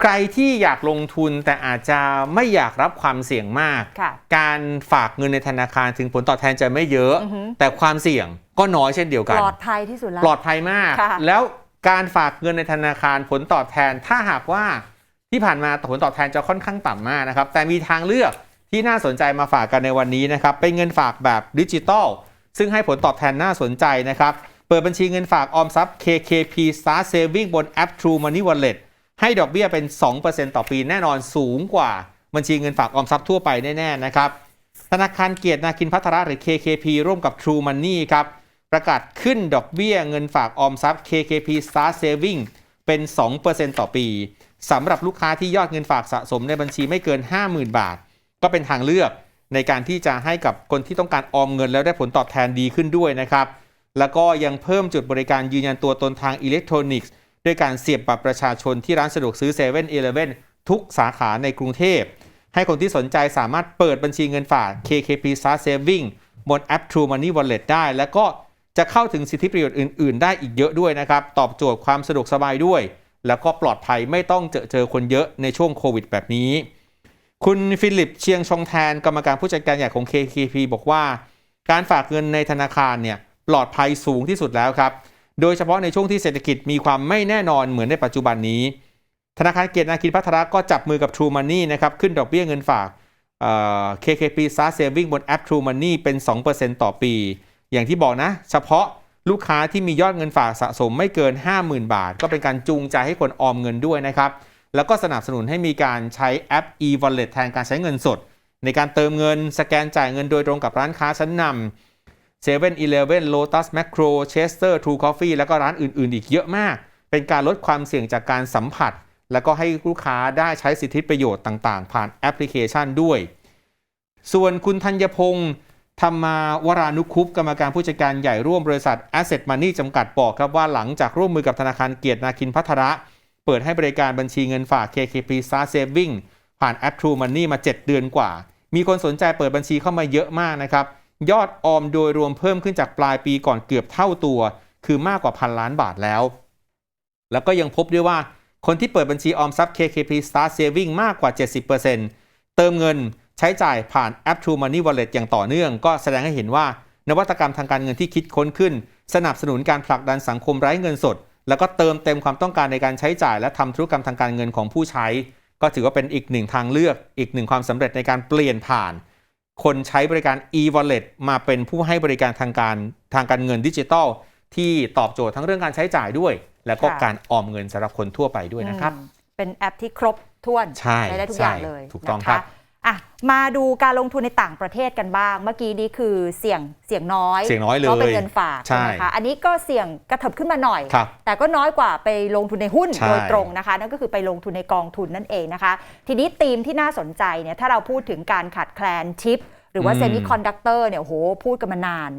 ใครที่อยากลงทุนแต่อาจจะไม่อยากรับความเสี่ยงมากค่ะการฝากเงินในธนาคารถึงผลตอบแทนจะไม่เยอะอือหือแต่ความเสี่ยงก็น้อยเช่นเดียวปกันลอดภัยที่สุดแล้ว ปลอดภัยมากค่ะแล้วการฝากเงินในธนาคารผลตอบแทน ถ้าหากว่าที่ผ่านมาผลตอบแทนจะค่อนข้างต่ำมากนะครับ แต่มีทางเลือกที่น่าสนใจมาฝากกันในวันนี้นะครับ เป็นเงินฝากแบบดิจิตอล ซึ่งให้ผลตอบแทนน่าสนใจนะครับ เปิดบัญชีเงินฝากออมทรัพย์ KKP Start Saving บนแอป True Money Wallet ให้ดอกเบี้ยเป็น 2%ต่อปีแน่นอนสูงกว่าบัญชีเงินฝากออมทรัพย์ทั่วไปแน่ๆนะครับ ธนาคารเกียรตินาคินพัทระหรือ KKP ร่วมกับ True Money ครับประกาศขึ้นดอกเบี้ยเงินฝากออมทรัพย์ KKP Start Saving เป็น 2%ต่อปีสำหรับลูกค้าที่ยอดเงินฝากสะสมในบัญชีไม่เกิน 50,000 บาท ก็เป็นทางเลือกในการที่จะให้กับคนที่ต้องการออมเงินแล้วได้ผลตอบแทนดีขึ้นด้วยนะครับ แล้วก็ยังเพิ่มจุดบริการยืนยันตัวตนทางอิเล็กทรอนิกส์ ด้วยการเสียบบัตรประชาชนที่ร้านสะดวกซื้อ7 e เ e ่ e อทุกสาขาในกรุงเทพ ให้คนที่สนใจสามารถเปิดบัญชีเงินฝาก KKP Start Saving บนแอป True Money Wallet ได้ แล้วก็จะเข้าถึงสิทธิประโยชน์อื่น ๆ ได้อีกเยอะด้วยนะครับ ตอบโจทย์ความสะดวกสบายด้วย แล้วก็ปลอดภัยไม่ต้องเจอเจอคนเยอะในช่วงโควิดแบบนี้ คุณฟิลิปเชียงชงแทนกรรมการผู้จัดการใหญ่ของ KKP บอกว่า การฝากเงินในธนาคารเนี่ยปลอดภัยสูงที่สุดแล้วครับ โดยเฉพาะในช่วงที่เศรษฐกิจมีความไม่แน่นอนเหมือนในปัจจุบันนี้ ธนาคารเกียรตินาคินพัทระก็จับมือกับ True Money นะครับขึ้นดอกเบี้ยเงินฝากเอ่อ KKP s a r Saving บนแอป True Money เป็น 2%ต่อปี อย่างที่บอกนะ เฉพาะลูกค้าที่มียอดเงินฝากสะสมไม่เกิน 50,000 บาท ก็เป็นการจูงใจให้คนออมเงินด้วยนะครับ แล้วก็สนับสนุนให้มีการใช้แอป e-wallet แทนการใช้เงินสด ในการเติมเงิน สแกนจ่ายเงินโดยตรงกับร้านค้าชั้นนำ 7 e เ e ่ e อ Lotus Macro Chester True Coffee แล้วก็ร้านอื่น ๆ อีกเยอะมาก เป็นการลดความเสี่ยงจากการสัมผัส แล้วก็ให้ลูกค้าได้ใช้สิทธิประโยชน์ต่าง ๆ ผ่านแอปพลิเคชันด้วย ส่วนคุณธัญพงศ์ธรรมาวรานุคุปกรรมการผู้จัดการใหญ่ร่วมบริษัท Asset Money จำกัดบอกครับว่าหลังจากร่วมมือกับธนาคารเกียรตินาคินพัทระ เปิดให้บริการบัญชีเงินฝาก KKP Star Saving ผ่านแอป True Money มา 7 เดือนกว่า มีคนสนใจเปิดบัญชีเข้ามาเยอะมากนะครับ ยอดออมโดยรวมเพิ่มขึ้นจากปลายปีก่อนเกือบเท่าตัว คือมากกว่าพันล้านบาทแล้ว แล้วก็ยังพบด้วยว่าคนที่เปิดบัญชีออมทรัพย์ KKP Start Saving มากกว่า 70%เติมเงินใช้จ่ายผ่านแอป True Money Wallet อย่างต่อเนื่อง ก็แสดงให้เห็นว่านวัตกรรมทางการเงินที่คิดค้นขึ้น สนับสนุนการผลักดันสังคมไร้เงินสด แล้วก็เติมเต็มความต้องการในการใช้จ่าย และทำธุรกรรมทางการเงินของผู้ใช้ ก็ถือว่าเป็นอีกหนึ่งทางเลือก อีกหนึ่งความสำเร็จในการเปลี่ยนผ่าน คนใช้บริการ e-wallet มาเป็นผู้ให้บริการทางการทางการเงินดิจิทัล ที่ตอบโจทย์ทั้งเรื่องการใช้จ่ายด้วย แล้วก็ค่ะการออมเงินสำหรับคนทั่วไปด้วยนะครับอืมเป็นแอปที่ครบถ้วนใช่ได้ทุกอย่างใช่เลยถูกต้องนะครับ อะมาดูการลงทุนในต่างประเทศกันบ้าง เมื่อกี้นี้คือเสี่ยงเสี่ยงน้อยเสี่ยงน้อยเลยเพราะเป็นเงินฝากใช่ใช่ไหมคะอันนี้ก็เสี่ยงกระเถิบขึ้นมาหน่อยครับแต่ก็น้อยกว่าไปลงทุนในหุ้นใช่โดยตรงนะคะ นั่นก็คือไปลงทุนในกองทุนนั่นเองนะคะ ทีนี้ธีมที่น่าสนใจเนี่ยถ้าเราพูดถึงการขาดแคลนชิป หรือว่าเซมิคอนดักเตอร์เนี่ยโอ้โหพูดกันมานาน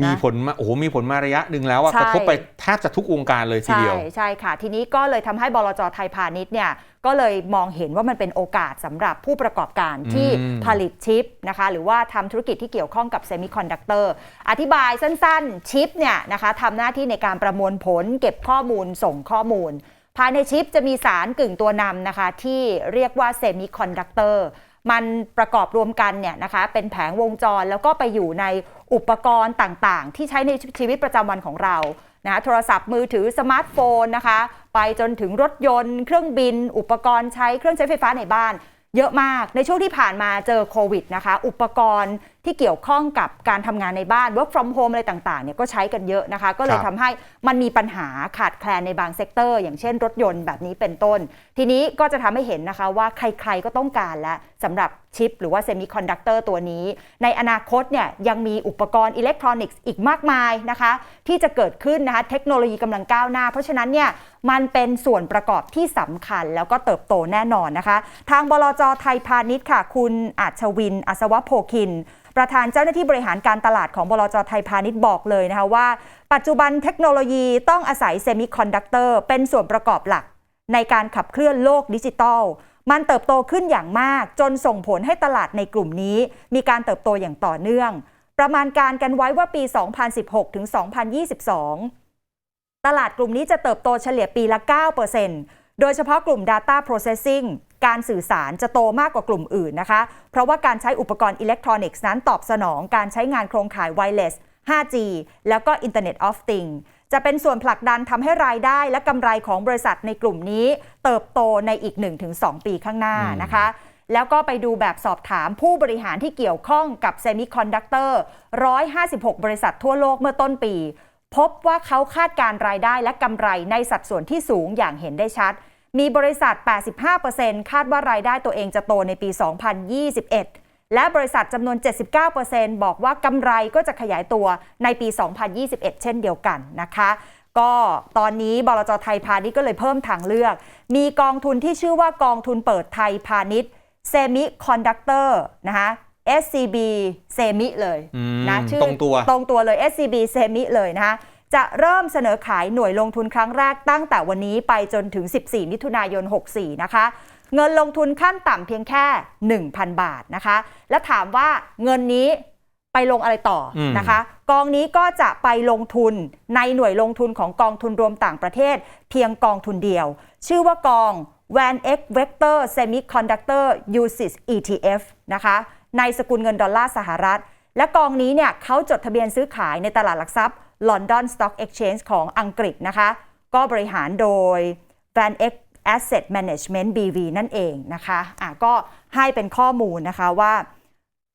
มีนะผลมาโอ้โหมีผลมาระยะหนึ่งแล้วอะใช่กระทบไปแทบจะทุกวงการเลยทีใช่เดียวใช่ค่ะ ทีนี้ก็เลยทำให้บลจไทยพาณิชย์เนี่ยก็เลยมองเห็นว่ามันเป็นโอกาสสำหรับผู้ประกอบการที่อืมผลิตชิปนะคะ หรือว่าทำธุรกิจที่เกี่ยวข้องกับเซมิคอนดักเตอร์อธิบายสั้นๆชิปเนี่ยนะคะทำหน้าที่ในการประมวลผล เก็บข้อมูลส่งข้อมูล ภายในชิปจะมีสารกึ่งตัวนำนะคะ ที่เรียกว่าเซมิคอนดักเตอร์มันประกอบรวมกันเนี่ยนะคะเป็นแผงวงจรแล้วก็ไปอยู่ใน อุปกรณ์ต่างๆ ที่ใช้ในชีวิตประจำวันของเรานะโทรศัพท์มือถือสมาร์ทโฟนนะคะ ไปจนถึงรถยนต์ เครื่องบิน อุปกรณ์ใช้เครื่องใช้ไฟฟ้าในบ้าน เยอะมากในช่วงที่ผ่านมาเจอโควิดนะคะ อุปกรณ์ที่เกี่ยวข้องกับการทำงานในบ้าน work from home อะไรต่างๆเนี่ยก็ใช้กันเยอะนะคะ ก็เลยครับทำให้มันมีปัญหาขาดแคลนในบางเซกเตอร์ อย่างเช่นรถยนต์แบบนี้เป็นต้น ทีนี้ก็จะทำให้เห็นนะคะว่าใครๆก็ต้องการแล้วสำหรับชิปหรือว่าเซมิคอนดักเตอร์ตัวนี้ ในอนาคตเนี่ยยังมีอุปกรณ์อิเล็กทรอนิกส์อีกมากมายนะคะ ที่จะเกิดขึ้นนะคะเทคโนโลยีกำลังก้าวหน้า เพราะฉะนั้นเนี่ยมันเป็นส่วนประกอบที่สำคัญแล้วก็เติบโตแน่นอนนะคะ ทางบลจไทยพาณิชย์ค่ะ คุณอาชวินอัศวโพคินประธานเจ้าหน้าที่บริหารการตลาดของบลจไทยพาณิชย์บอกเลยนะคะว่า ปัจจุบันเทคโนโลยีต้องอาศัยเซมิคอนดักเตอร์เป็นส่วนประกอบหลัก ในการขับเคลื่อนโลกดิจิทัลมันเติบโตขึ้นอย่างมาก จนส่งผลให้ตลาดในกลุ่มนี้ มีการเติบโตอย่างต่อเนื่อง ประมาณการกันไว้ว่าปี 2016 ถึง 2022 ตลาดกลุ่มนี้จะเติบโตเฉลี่ยปีละ 9% โดยเฉพาะกลุ่ม Data Processing การสื่อสารจะโตมากกว่ากลุ่มอื่นนะคะ เพราะว่าการใช้อุปกรณ์อิเล็กทรอนิกส์นั้นตอบสนองการใช้งานโครงข่ายไวเลส 5G แล้วก็ Internet of Things จะเป็นส่วนผลักดันทำให้รายได้และกำไรของบริษัทในกลุ่มนี้ เติบโตในอีก 1-2 ปีข้างหน้าอืมนะคะ แล้วก็ไปดูแบบสอบถามผู้บริหารที่เกี่ยวข้องกับเซมิคอนดักเตอร์156 บริษัททั่วโลกเมื่อต้นปี พบว่าเขาคาดการรายได้และกำไรในสัดส่วนที่สูงอย่างเห็นได้ชัด มีบริษัท 85%คาดว่ารายได้ตัวเองจะโตในปี 2021 และบริษัทจำนวน 79%บอกว่ากำไรก็จะขยายตัวในปี 2021 เช่นเดียวกันนะคะก็ตอนนี้บลจไทยพาณิชย์ก็เลยเพิ่มทางเลือก มีกองทุนที่ชื่อว่ากองทุนเปิดไทยพาณิชย์เซมิคอนดักเตอร์นะคะ SCB เซมิเลยอืมนะชื่อตรงตัวตรงตัวเลย SCB เซมิเลยนะคะ จะเริ่มเสนอขายหน่วยลงทุนครั้งแรกตั้งแต่วันนี้ไปจนถึง 14 มิถุนายน 64 นะคะ เงินลงทุนขั้นต่ำเพียงแค่ 1,000 บาทนะคะ และถามว่าเงินนี้ไปลงอะไรต่ออนะคะ กองนี้ก็จะไปลงทุนในหน่วยลงทุนของกองทุนรวมต่างประเทศ เพียงกองทุน dio ชื่อว่ากอง Van X Vector Semiconductor USIS ETF นะคะ ในสกุลเงินดอลลาร์สหรัฐ และกองนี้เนี่ยเขาจดทะเบียนซื้อขายในตลาดหลักทรัพย์ London Stock Exchange ของอังกฤษนะคะ ก็บริหารโดย Van X Asset Management BV นั่นเองนะคะอะก็ให้เป็นข้อมูลนะคะว่า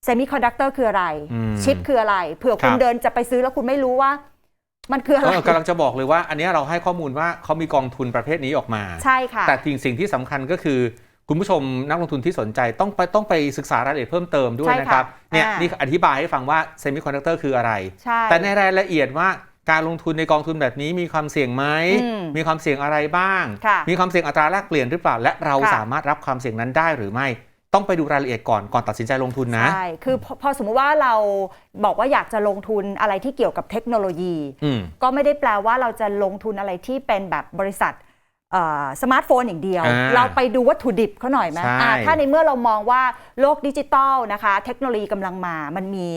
Semiconductor คืออะไรอืมชิปคืออะไร เผื่อคุณครับเดินจะไปซื้อแล้วคุณไม่รู้ว่า มันคืออะไรเออกำลังจะบอกเลยว่า อันเนี้ยเราให้ข้อมูลว่าเขามีกองทุนประเภทนี้ออกมา ใช่ค่ะ แต่สิ่งสิ่งที่สำคัญก็คือ คุณผู้ชมนักลงทุนที่สนใจต้องไปต้องไปศึกษารายละเอียดเพิ่มเติมด้วยใช่ค่ะนะครับเนี่ยอ่านี่นี่อธิบายให้ฟังว่าเซมิคอนดักเตอร์คืออะไรใช่แต่ในรายละเอียดว่าการลงทุนในกองทุนแบบนี้มีความเสี่ยงไหมอืมมีความเสี่ยงอะไรบ้างค่ะมีความเสี่ยงอัตราแลกเปลี่ยนหรือเปล่า และเราค่ะสามารถรับความเสี่ยงนั้นได้หรือไม่ต้องไปดูรายละเอียดก่อนก่อนตัดสินใจลงทุนนะ ใช่ คือพอพอสมมติว่าเราบอกว่าอยากจะลงทุนอะไรที่เกี่ยวกับเทคโนโลยีอืมก็ไม่ได้แปลว่าเราจะลงทุนอะไรที่เป็นแบบบริษัทเอ่อ สมาร์ทโฟนอย่างเดียว อ่าเราไปดูวัตถุดิบเขาหน่อยไหมใช่ อ่าถ้าในเมื่อเรามองว่าโลกดิจิตอลนะคะ เทคโนโลยีกำลังมามันมี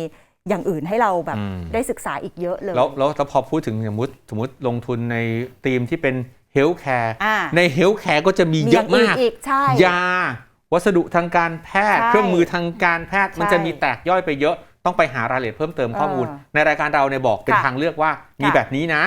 อย่างอื่นให้เราแบบอืมได้ศึกษาอีกเยอะเลย แล้วแล้วแล้วพอพูดถึงสมมติสมมติลงทุนในธีมที่เป็นเฮลท์แคร์อ่า ในเฮลท์แคร์ก็จะมีมีเยออะย่างอื่มานกอีกใช่ ยา วัสดุทางการแพทย์ ใช่เครื่องมือทางการแพทย์ มันใช่จะมีแตกย่อยไปเยอะ ต้องไปหารายละเอียดเพิ่มเติมข้อมูล เออในรายการเราเนี่ยบอกเป็นค่ะทางเลือกว่ามีค่ะ แบบนี้นะ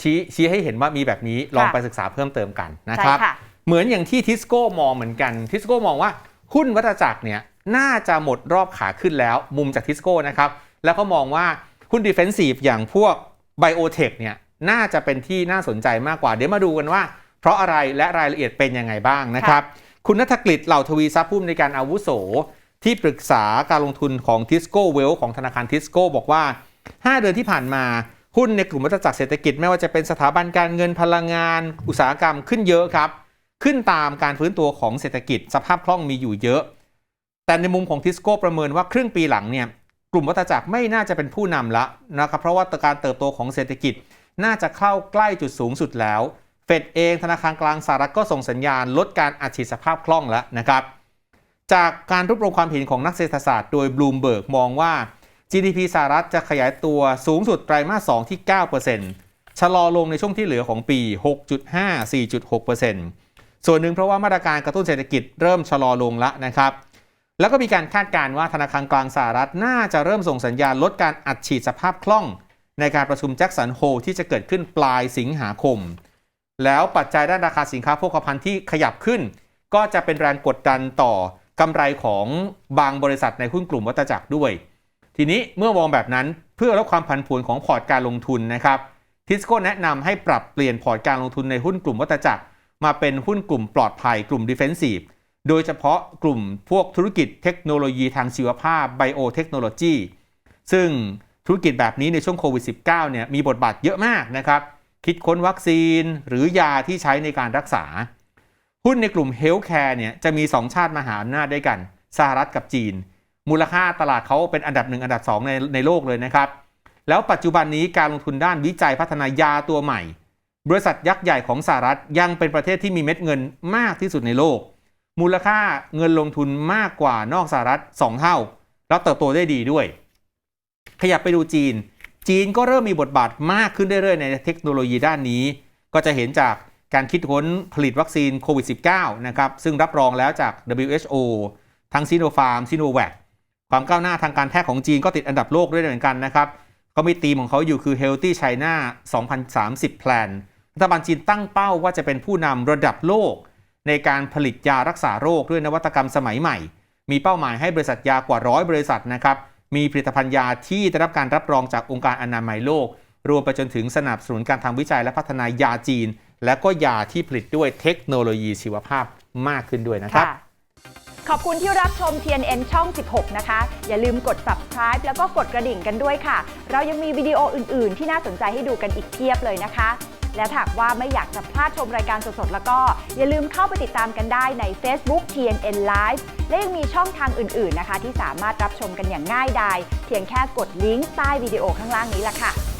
ชี้ชี้ให้เห็นว่ามีแบบนี้ลองค่ะไปศึกษาเพิ่มเติมกันนะใช่ครับค่ะเหมือนอย่างที่ทิสโก้มองเหมือนกันทิสโก้มองว่าหุ้นวัตจักรเนี่ยน่าจะหมดรอบขาขึ้นแล้ว มุมจากทิสโก้นะครับ แล้วก็มองว่าหุ้นดิเฟนซีฟอย่างพวกไบโอเทคเนี่ยน่าจะเป็นที่น่าสนใจมากกว่า เดี๋ยวมาดูกันว่า เพราะอะไรและรายละเอียดเป็นยังไงบ้างนะครับ คุณนัทกฤษเหล่าทวีทรัพย์ผู้อำนวยการอาวุโส ที่ปรึกษาการลงทุนของทิสโก้เวลของธนาคารทิสโก้บอกว่า 5 เดือนที่ผ่านมา หุ้นในกลุ่มวัฏจักรเศรษฐกิจไม่ว่าจะเป็นสถาบันการเงินพลังงาน อุตสาหกรรมขึ้นเยอะครับ ขึ้นตามการฟื้นตัวของเศรษฐกิจ สภาพคล่องมีอยู่เยอะ แต่ในมุมของทิสโก้ประเมินว่าครึ่งปีหลังเนี่ยกลุ่มวัฏจักรไม่น่าจะเป็นผู้นำละนะครับเพราะว่าการเติบโตของเศรษฐกิจน่าจะเข้าใกล้จุดสูงสุดแล้ว เฟดเองธนาคารกลางสหรัฐก็ส่งสัญญาณลดการอัดฉีดสภาพคล่องแล้วนะครับ จากการรวบรวมความเห็นของนักเศรษฐศาสตร์โดยบลูมเบิร์กมองว่า GDP สหรัฐจะขยายตัวสูงสุดไตรมาส 2 ที่ 9%ชะลอลงในช่วงที่เหลือของปี 6.5 4.6%ส่วนหนึ่งเพราะว่ามาตรการกระตุ้นเศรษฐกิจเริ่มชะลอลงละนะครับ แล้วก็มีการคาดการณ์ว่าธนาคารกลางสหรัฐน่าจะเริ่มส่งสัญญาณลดการอัดฉีดสภาพคล่อง ในการประชุมแจ็คสันโฮที่จะเกิดขึ้นปลายสิงหาคม แล้วปัจจัยด้านราคาสินค้าโภคภัณฑ์ที่ขยับขึ้น ก็จะเป็นแรงกดดันต่อกำไรของบางบริษัทในหุ้นกลุ่มวัตจักรด้วย ทีนี้เมื่อมองแบบนั้นเพื่อลดความผันผวนของพอร์ตการลงทุนนะครับทิสโก้แนะนำให้ปรับเปลี่ยนพอร์ตการลงทุนในหุ้นกลุ่มวัตจักร มาเป็นหุ้นกลุ่มปลอดภัยกลุ่มดิเฟนซีฟโดยเฉพาะกลุ่มพวกธุรกิจเทคโนโลยีทางชีวภาพไบโอเทคโนโลยีซึ่งธุรกิจแบบนี้ในช่วงโควิด -19 เนี่ยมีบทบาทเยอะมากนะครับ คิดค้นวัคซีนหรือยาที่ใช้ในการรักษา หุ้นในกลุ่มเฮลท์แคร์เนี่ยจะมี 2 ชาติมหาอำนาจด้วยกันสหรัฐกับจีน มูลค่าตลาดเขาเป็นอันดับหนึ่งอันดับ 2 ในในโลกเลยนะครับ แล้วปัจจุบันนี้การลงทุนด้านวิจัยพัฒนายาตัวใหม่ บริษัทยักษ์ใหญ่ของสหรัฐยังเป็นประเทศที่มีเม็ดเงินมากที่สุดในโลก มูลค่าเงินลงทุนมากกว่านอกสหรัฐ 2 เท่า แล้วเติบโตได้ดีด้วย ขยับไปดูจีน จีนก็เริ่มมีบทบาทมากขึ้นเรื่อยๆในเทคโนโลยีด้านนี้ ก็จะเห็นจากการคิดค้นผลิตวัคซีนโควิด -19 นะครับซึ่งรับรองแล้วจาก WHO ทั้งซีโนฟาร์มซีโนแวค ความก้าวหน้าทางการแพทย์ของจีนก็ติดอันดับโลกด้วยเหมือนกันนะครับเขามีธีมของเขาอยู่คือ Healthy China 2030 Plan รัฐบาลจีนตั้งเป้าว่าจะเป็นผู้นำระดับโลก ในการผลิตยารักษาโรคด้วยนวัตกรรมสมัยใหม่ มีเป้าหมายให้บริษัทยากว่าร้อยบริษัทนะครับมีผลิตภัณฑ์ยาที่ได้รับการรับรองจากองค์การอนามัยโลก รวมไปจนถึงสนับสนุนการทำวิจัยและพัฒนายาจีน และก็ยาที่ผลิตด้วยเทคโนโลยีชีวภาพมากขึ้นด้วยนะครับ ขอบคุณที่รับชม TNN ช่อง 16 นะคะ อย่าลืมกด subscribe แล้วก็กดกระดิ่งกันด้วยค่ะ เรายังมีวิดีโออื่น ๆ ที่น่าสนใจให้ดูกันอีกเพียบเลยนะคะ และถ้าหากว่าไม่อยากจะพลาดชมรายการสด ๆ แล้วก็ อย่าลืมเข้าไปติดตามกันได้ใน Facebook TNN Live และยังมีช่องทางอื่น ๆ นะคะ ที่สามารถรับชมกันอย่างง่ายดาย เพียงแค่กดลิงก์ใต้วิดีโอข้างล่างนี้ล่ะค่ะ